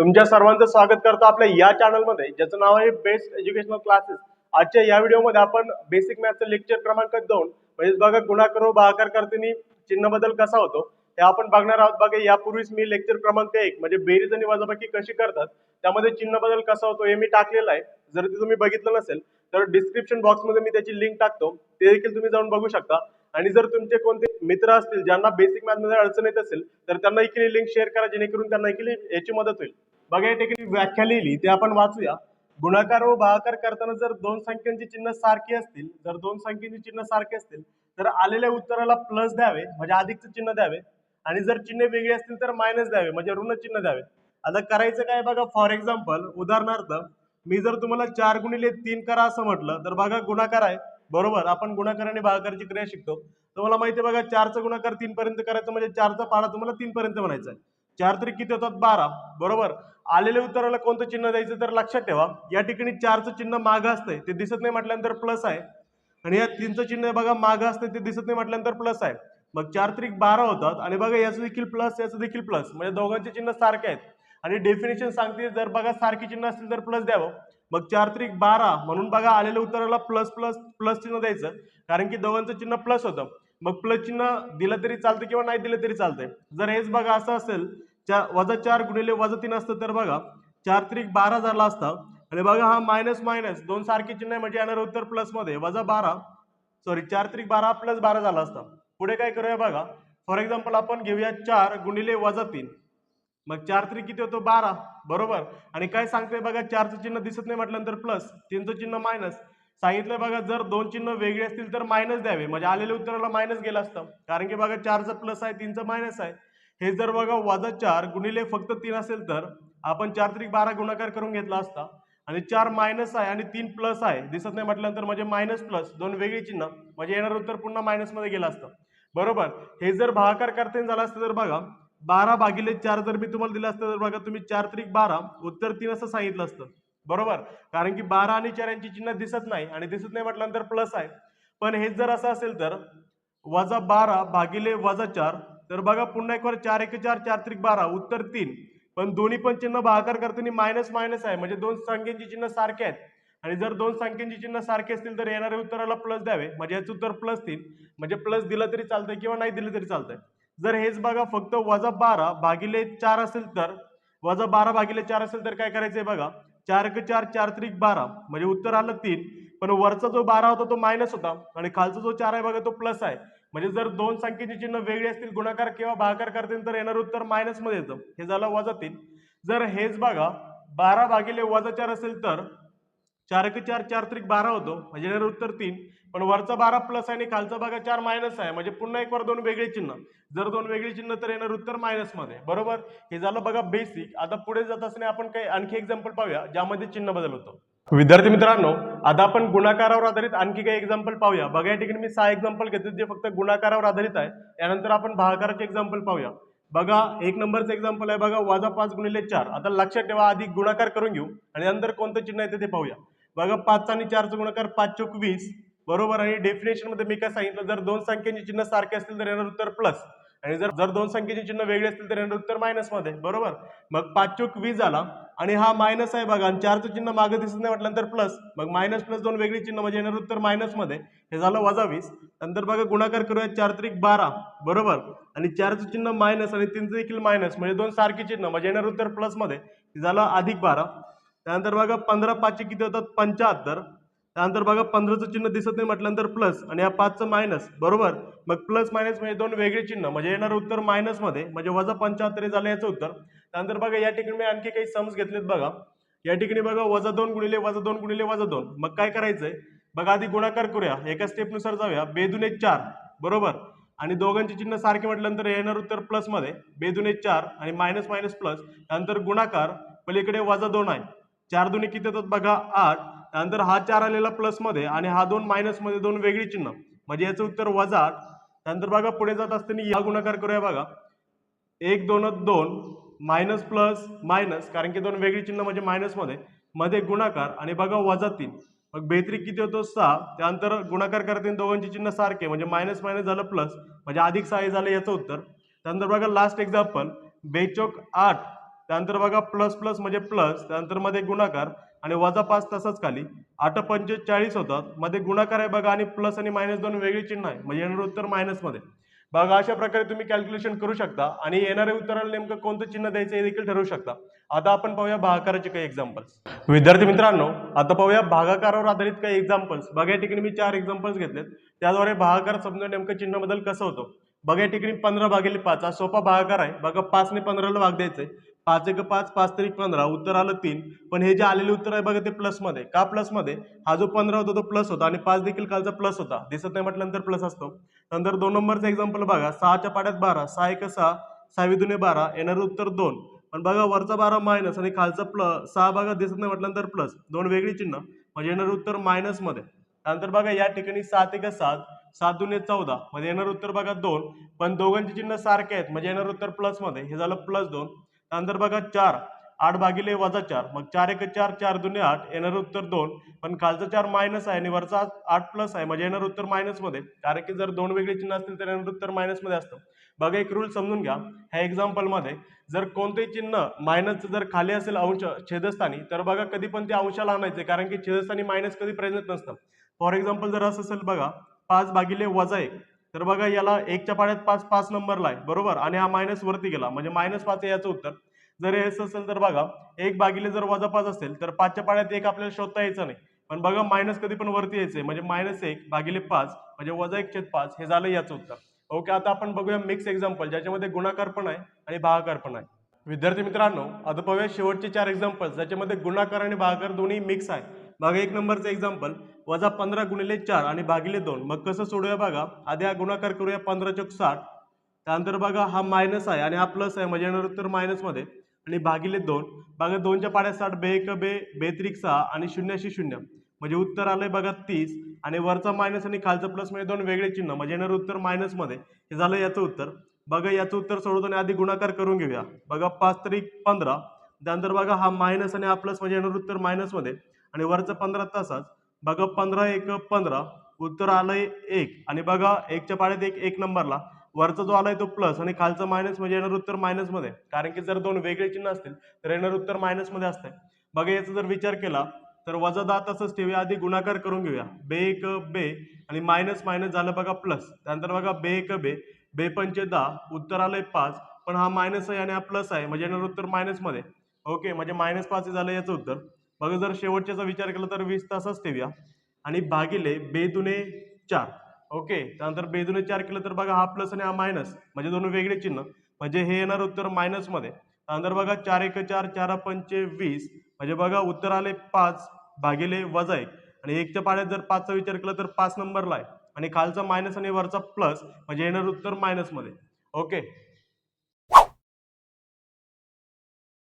तुमच्या सर्वांचं स्वागत करतो आपल्या या चॅनलमध्ये ज्याचं नाव आहे बेस्ट एज्युकेशनल क्लासेस आजच्या या व्हिडिओमध्ये आपण बेसिक मॅथचं लेक्चर क्रमांक दोन म्हणजेच बघा गुणाकार भागाकार करताना चिन्ह बदल कसा होतो हे आपण बघणार आहोत. बघा यापूर्वीच मी लेक्चर क्रमांक एक म्हणजे बेरीज आणि वजाबाकी कशी करतात त्यामध्ये चिन्ह बदल कसा होतो हे मी टाकलेलं आहे. जर ते तुम्ही बघितलं नसेल तर डिस्क्रिप्शन बॉक्समध्ये मी त्याची लिंक टाकतो. ते देखील तुम्ही जाऊन बघू शकता. आणि जर तुमचे कोणते मित्र असतील ज्यांना बेसिक मॅथमध्ये अडचण येत असेल तर त्यांना देखील लिंक शेअर करा जेणेकरून त्यांना देखील याची मदत होईल. बघा या ठिकाणी व्याख्या लिहिली ते आपण वाचूया. गुणाकार व भागाकार करताना जर दोन संख्यांची चिन्ह सारखी असतील जर दोन संख्येची चिन्ह सारखी असतील तर आलेल्या उत्तराला प्लस द्यावे म्हणजे अधिकचं चिन्ह द्यावे. आणि जर चिन्ह वेगळी असतील तर मायनस द्यावे म्हणजे ऋण चिन्ह द्यावे. आता करायचं काय बघा फॉर एक्झाम्पल उदाहरणार्थ मी जर तुम्हाला चार गुणिले तीन करा असं म्हटलं तर बघा गुणाकार आहे. बरोबर आपण गुणाकार आणि भागाकारची क्रिया शिकतो. तुम्हाला माहिती आहे बघा चारचा गुणाकार तीन पर्यंत करायचं म्हणजे चारचा पाडा तुम्हाला तीन पर्यंत म्हणायचा आहे. चार तरी किती होतात? बारा. बरोबर? आलेल्या उत्तराला कोणतं चिन्ह द्यायचं तर लक्षात ठेवा. या ठिकाणी चारचं चिन्ह मागं असतंय ते दिसत नाही म्हटल्यानंतर प्लस आहे. आणि या तीनचं चिन्ह बघा मागं असतं ते दिसत नाही म्हटल्यानंतर प्लस आहे. मग चार त्रिक बारा होतात आणि बघा याचं देखील प्लस याचं देखील प्लस म्हणजे दोघांचे चिन्ह सारखे आहेत. आणि डेफिनेशन सांगते जर बघा सारखी चिन्ह असतील तर प्लस द्यावं. मग चार त्रिक बारा म्हणून बघा आलेल्या उत्तराला प्लस प्लस प्लस चिन्ह द्यायचं. कारण की दोघांचं चिन्ह प्लस होतं. मग प्लस चिन्ह दिलं तरी चालतं किंवा नाही दिलं तरी चालतंय. जर हेच बघा असं असेल चार वजा चार गुणिले वजा तीन असतं तर बघा चार त्रिक बारा झाला असता. आणि बघा हा मायनस मायनस दोन सारखे चिन्ह आहे म्हणजे येणार उत्तर प्लसमध्ये. वजा बारा सॉरी चार त्रिक बारा प्लस बारा झाला असता. पुढे काय करूया बघा. फॉर एक्झाम्पल आपण घेऊया चार गुणिले वजा तीन. मग चार त्रिक किती होतो? बारा. बरोबर? आणि काय सांगते बघा चारचं चिन्ह दिसत नाही म्हटल्यानंतर प्लस तीनचं चिन्ह मायनस सांगितलं बघा जर दोन चिन्ह वेगळे असतील तर मायनस द्यावे. म्हणजे आलेल्या उत्तराला मायनस गेलं असतं. कारण की बघा चारचं प्लस आहे तीनचं मायनस आहे. हे जर बघा वजा चार गुणिले फक्त तीन असेल तर आपण चार त्रिक बारा गुणाकार करून घेतला असता. आणि चार मायनस आहे आणि तीन प्लस आहे. दिसत नाही म्हटल्यानंतर म्हणजे मायनस प्लस दोन वेगळी चिन्ह. म्हणजे येणार उत्तर पुन्हा मायनसमध्ये गेलं असतं. बरोबर? हे जर भागाकार करता झालं असतं तर बघा बारा भागिले चार जर मी तुम्हाला दिलं असतं तर बघा तुम्ही चार त्रिक बारा उत्तर तीन असं सांगितलं असतं. बरोबर? कारण की बारा आणि चार यांची चिन्ह दिसत नाही आणि दिसत नाही म्हटल्यानंतर प्लस आहे. पण हे जर असं असेल तर वजा बारा भागिले वजा चार तर बघा पुन्हा एक वर चार एक चार चार त्रिक बारा उत्तर तीन. पण दोन्ही पण चिन्ह भागाकार करताना मायनस मायनस आहे. म्हणजे दोन संख्यांची चिन्ह सारखे आहेत. आणि जर दोन संख्यांची चिन्ह सारखे असतील तर येणाऱ्या उत्तराला प्लस द्यावे. म्हणजे याचं उत्तर प्लस तीन. म्हणजे प्लस दिलं तरी चालतंय किंवा नाही दिलं तरी चालतंय. जर हेच बघा फक्त वजा बारा भागिले चार असेल तर वजा बारा भागिले चार असेल तर काय करायचंय बघा? चार क चार चार त्रिक बारा. म्हणजे उत्तर आलं तीन. पण वरचा जो बारा होता तो मायनस होता. आणि खालचा जो चार आहे बघा तो प्लस आहे. म्हणजे जर दोन संख्येची चिन्ह वेगळी असतील गुणाकार किंवा भागाकार करतील तर येणार उत्तर मायनसमध्ये येतं. हे झालं वजा तीन. जर हेच बघा बारा भागिले वजा चार असेल तर चार एक चार चार त्रिक बारा होतो. म्हणजे येणार उत्तर तीन. पण वरचा बारा प्लस आहे आणि खालचा भागा चार मायनस आहे. म्हणजे पुन्हा एक वर दोन वेगळे चिन्ह. जर दोन वेगळी चिन्ह तर येणार उत्तर मायनसमध्ये. बरोबर? हे झालं बघा बेसिक आता पुढे जात असणे आपण काही आणखी एक्झाम्पल पाहूया ज्यामध्ये चिन्ह बदल होतो. विद्यार्थी मित्रांनो आता आपण गुणाकारावर आधारित आणखी काही एक्झाम्पल पाहूया. बघा या ठिकाणी मी सहा एक्झाम्पल घेतो जे फक्त गुणाकारावर आधारित आहे. यानंतर आपण भागाकाराचे एक्झाम्पल पाहूया. बघा एक नंबरचं एक्झाम्पल आहे बघा वाजा पाच गुणिले चार. आता लक्षात ठेवा आधी गुणाकार करून घेऊ. आणि नंतर कोणतं चिन्ह येते ते पाहूया. बघा पाच आणि चारचा गुणाकार पाच चौक वीस. बरोबर आणि डेफिनेशनमध्ये मी काय सांगितलं जर दोन संख्येची चिन्ह सारखे असतील तर येणार उत्तर प्लस आणि जर जर दोन संख्येची चिन्ह वेगळी असतील तर येणार उत्तर मायनसमध्ये. बरोबर? मग पाच चौक वीस झाला. आणि हा मायनस आहे बघा. आणि चारचं चिन्ह मागे दिसत नाही म्हटल्यानंतर प्लस मग मायनस प्लस दोन वेगळी चिन्ह म्हणजे येणार उत्तर मायनसमध्ये. हे झालं वजा वीस. नंतर बघा गुणाकार करूया चार त्रिक बारा. बरोबर? आणि चारचं चिन्ह मायनस आणि तीनचं देखील मायनस म्हणजे दोन सारखी चिन्ह. म्हणजे येणार उत्तर प्लसमध्ये. हे झालं अधिक बारा. त्यानंतर बघा पंधरा पाचशे किती होतात? पंच्याहत्तर. त्यानंतर बघा पंधराचं चिन्ह दिसत नाही म्हटल्यानंतर प्लस आणि या पाचचं मायनस बरोबर? मग प्लस मायनस म्हणजे दोन वेगळे चिन्ह. म्हणजे येणार उत्तर मायनसमध्ये म्हणजे वजा पंच्याहत्तर हे झालं याचं उत्तर. त्यानंतर बघा या ठिकाणी मी आणखी काही सम्स घेतलेत बघा. या ठिकाणी बघा वजा दोन गुणिले वजा दोन गुणिले वजा दोन. मग काय करायचंय? बघा आधी गुणाकार करूया. एका स्टेपनुसार जाऊया. बेदुने चार. बरोबर? आणि दोघांचे चिन्ह सारखे म्हटल्यानंतर येणार उत्तर प्लसमध्ये बेदुने चार आणि मायनस मायनस प्लस त्यानंतर गुणाकार. पलीकडे वजा दोन आहे. चार दोन्ही किती येतात बघा? आठ. त्यानंतर हा चार आलेला प्लसमध्ये आणि हा दोन मायनसमध्ये दोन वेगळी चिन्ह. म्हणजे याचं उत्तर वजा आठ. त्यानंतर बघा पुढे जात असताना या गुणाकार करूया बघा. एक दोन दोन. मायनस प्लस मायनस कारण की दोन वेगळी चिन्ह म्हणजे मायनसमध्ये. मध्ये गुणाकार आणि बघा वजा तीन. मग बेत्रिक किती होतो? सहा. त्यानंतर गुणाकार करतील दोघांची चिन्ह सारखे म्हणजे मायनस मायनस झालं प्लस म्हणजे अधिक सहा झालं याचं उत्तर. त्यानंतर बघा लास्ट एक्झाम्पल बेचोक आठ. त्यानंतर बघा प्लस प्लस म्हणजे प्लस त्यानंतरमध्ये गुणाकार आणि वजा पाच तसंच खाली. आठ पंचेचाळीस होतात. मध्ये गुणाकार आहे बघा आणि प्लस आणि मायनस दोन वेगळी चिन्ह आहे. म्हणजे येणारं उत्तर मायनसमध्ये बघा अशा प्रकारे तुम्ही कॅल्क्युलेशन करू शकता आणि येणाऱ्या उत्तराला नेमकं कोणतं चिन्ह द्यायचं हे देखील ठरवू शकता. आता आपण पाहूया भागाकाराचे काही एक्झाम्पल्स विद्यार्थी मित्रांनो आता पाहूया भागाकारावर आधारित काही एक्झाम्पल्स बघा या ठिकाणी मी चार एक्झाम्पल्स घेतलेत. त्याद्वारे भागाकार समजून नेमकं चिन्ह बदल कसं होतो? बघा या ठिकाणी पंधरा भागिले पाच हा सोपा भागाकार आहे. बघा पाचने पंधराला भाग आहे पाच एक पाच पाच तरी पंधरा उत्तर आलं तीन. पण हे जे आलेले उत्तर आहे बघा ते प्लसमध्ये का प्लसमध्ये हा जो पंधरा होता तो प्लस होता आणि पाच देखील कालचा प्लस होता. दिसत नाही म्हटल्यानंतर प्लस असतो. नंतर दोन नंबरचं एक्झाम्पल बघा. सहाच्या पाड्यात बारा सहा एक सहा सहावी दुने बारा येणारं उत्तर दोन. पण बघा वरचा बारा मायनस आणि खालचा प्लस सहा बघा दिसत नाही म्हटल्यानंतर प्लस दोन वेगळी चिन्ह. म्हणजे येणारं उत्तर मायनसमध्ये त्यानंतर बघा या ठिकाणी सात एक सात सात दुने चौदा. म्हणजे येणारं उत्तर बघा दोन. पण दोघांची चिन्ह सारखे आहेत. म्हणजे येणारं उत्तर प्लसमध्ये. हे झालं प्लस दोन. नंतर बघा चार आठ भागिले वजा चार. मग चार एक चार चार दुने आठ. येणार उत्तर दोन. पण खालचा चार मायनस आहे आणि वरचा आठ प्लस आहे. म्हणजे येणार उत्तर मायनसमध्ये. कारण की जर दोन वेगळे चिन्ह असतील तर येणार उत्तर मायनसमध्ये असतं. बघा एक रूल समजून घ्या. ह्या एक्झाम्पलमध्ये जर कोणतेही चिन्ह मायनस जर खाली असेल अंश छेदस्थानी तर बघा कधी पण ते अंशाला आणायचे. कारण की छेदस्थानी मायनस कधी प्रेझेंट नसतं. फॉर एक्झाम्पल जर असं असेल बघा पाच भागिले वजा एक. तर बघा याला एकच्या पाण्यात पाच पाच नंबरला आहे. बरोबर? आणि हा मायनस वरती गेला. म्हणजे मायनस पाच आहे याचं उत्तर. जर एस असेल तर बघा एक भागिले जर वजा पाच असेल तर पाचच्या पाड्यात एक आपल्याला शोधता यायचं नाही. पण बघा मायनस कधी पण वरती यायचंय म्हणजे मायनस एक भागिले पाच म्हणजे वजा एक छेद पाच हे झालं याचं उत्तर. ओके आता आपण बघूया मिक्स एक्झाम्पल ज्याच्यामध्ये गुणाकार पण आहे आणि भागाकार पण आहे. विद्यार्थी मित्रांनो आता पाहूया शेवटचे चार एक्झाम्पल्स ज्याच्यामध्ये गुणाकार आणि भागाकार दोन्ही मिक्स आहे बघा एक नंबरचं एक्झाम्पल वजा पंधरा गुणिले चार आणि भागिले दोन. मग कसं सोडूया बघा? आधी हा गुणाकार करूया पंधरा चौक साठ. त्यानंतर बघा हा मायनस आहे आणि हा प्लस आहे. म्हणजे येणार उत्तर मायनसमध्ये आणि भागिले दोन. बघा दोनच्या पाड्या साठ बे एक बे बेत्रिक सहा आणि शून्याशी शून्य. म्हणजे उत्तर आलंय बघा तीस आणि वरचा मायनस आणि खालचा प्लस म्हणजे दोन वेगळे चिन्ह. म्हणजे येणार उत्तर मायनसमध्ये हे झालं याचं उत्तर. बघा याचं उत्तर सोडवताना आधी गुणाकार करून घेऊया. बघा पाच तरी पंधरा. त्यानंतर बघा हा मायनस आणि हा प्लस म्हणजे येणार उत्तर मायनसमध्ये आणि वरचं पंधरा तसाच. बघा पंधरा एक पंधरा उत्तर आलंय एक. आणि बघा एकच्या पाळ्यात एक एक नंबरला. वरचा जो आलाय तो प्लस आणि खालचं मायनस म्हणजे येणार उत्तर मायनसमध्ये कारण की जर दोन वेगळे चिन्ह असतील तर येणार उत्तर मायनसमध्ये असतंय. बघा याचा जर विचार केला तर वजा दहा तसंच ठेवूया. आधी गुणाकार करून घेऊया. बे एक बे आणि मायनस मायनस झालं बघा प्लस त्यानंतर बघा बे एक बे. बे पंचे दहा उत्तर आलंय पाच. पण हा मायनस आहे आणि हा प्लस आहे. म्हणजे येणार उत्तर मायनसमध्ये ओके म्हणजे मायनस पाच झालं याचं उत्तर. बघा जर शेवटच्याचा विचार केला तर वीस तासच ठेवूया. आणि भागिले बेदुने चार. ओके त्यानंतर बेदुने चार केलं तर बघा हा प्लस आणि हा मायनस म्हणजे दोन वेगळे चिन्ह. म्हणजे हे येणार उत्तर मायनसमध्ये त्यानंतर बघा चार एक चार चार पंचे वीस. म्हणजे बघा उत्तर आले पाच भागिले वजा एक. आणि एकच्या पाड्यात जर पाचचा विचार केला तर पाच नंबरला आहे. आणि खालचा मायनस आणि वरचा प्लस म्हणजे येणार उत्तर मायनसमध्ये ओके.